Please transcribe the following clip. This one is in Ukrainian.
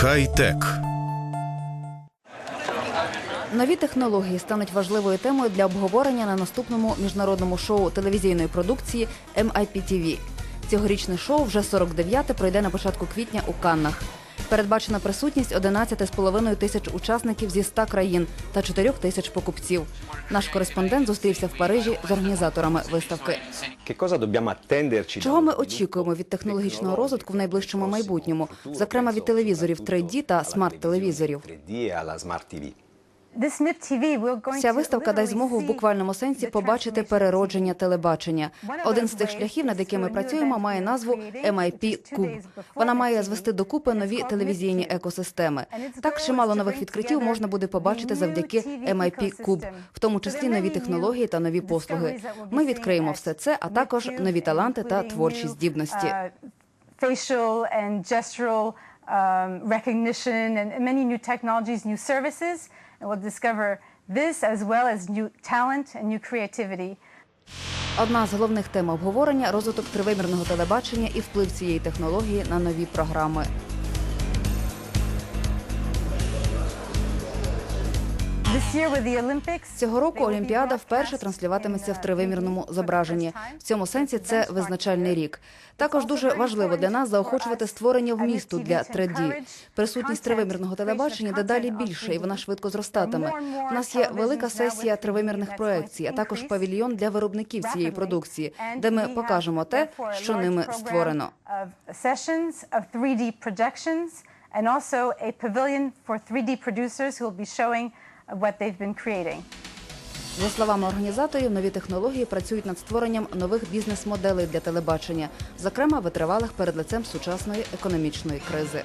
Хай-тек. Нові технології стануть важливою темою для обговорення на наступному міжнародному шоу телевізійної продукції MIPTV. Цьогорічне шоу вже 49-те пройде на початку квітня у Каннах. Передбачена присутність 11,5 тисяч учасників зі 100 країн та 4 тисяч покупців. Наш кореспондент зустрівся в Парижі з організаторами виставки. Чого ми очікуємо від технологічного розвитку в найближчому майбутньому, зокрема від телевізорів 3D та смарт-телевізорів? 3D alla Smart TV. Ця виставка дасть змогу в буквальному сенсі побачити переродження телебачення. Один з тих шляхів, над якими працюємо, має назву MIP Cube. Вона має звести докупи нові телевізійні екосистеми. Так чимало нових відкриттів можна буде побачити завдяки MIP Cube, в тому числі нові технології та нові послуги. Ми відкриємо все це, а також нові таланти та творчі здібності. uh, facial and gestural um, recognition and many new technologies, new services. And we'll discover this as well as new talent and new creativity. Одна з головних тем обговорення розвиток тривимірного телебачення і вплив цієї технології на нові програми. Цього року Олімпіада вперше транслюватиметься в тривимірному зображенні. В цьому сенсі це визначальний рік. Також дуже важливо для нас заохочувати створення вмісту для 3D. Присутність тривимірного телебачення дедалі більше, і вона швидко зростатиме. У нас є велика сесія тривимірних проекцій, а також павільйон для виробників цієї продукції, де ми покажемо те, що ними створено. Of sessions of 3D projections and also a pavilion for 3D producers who will be showing what they've been creating. За словами організаторів, нові технології працюють над створенням нових бізнес-моделей для телебачення, зокрема витривалих перед лицем сучасної економічної кризи.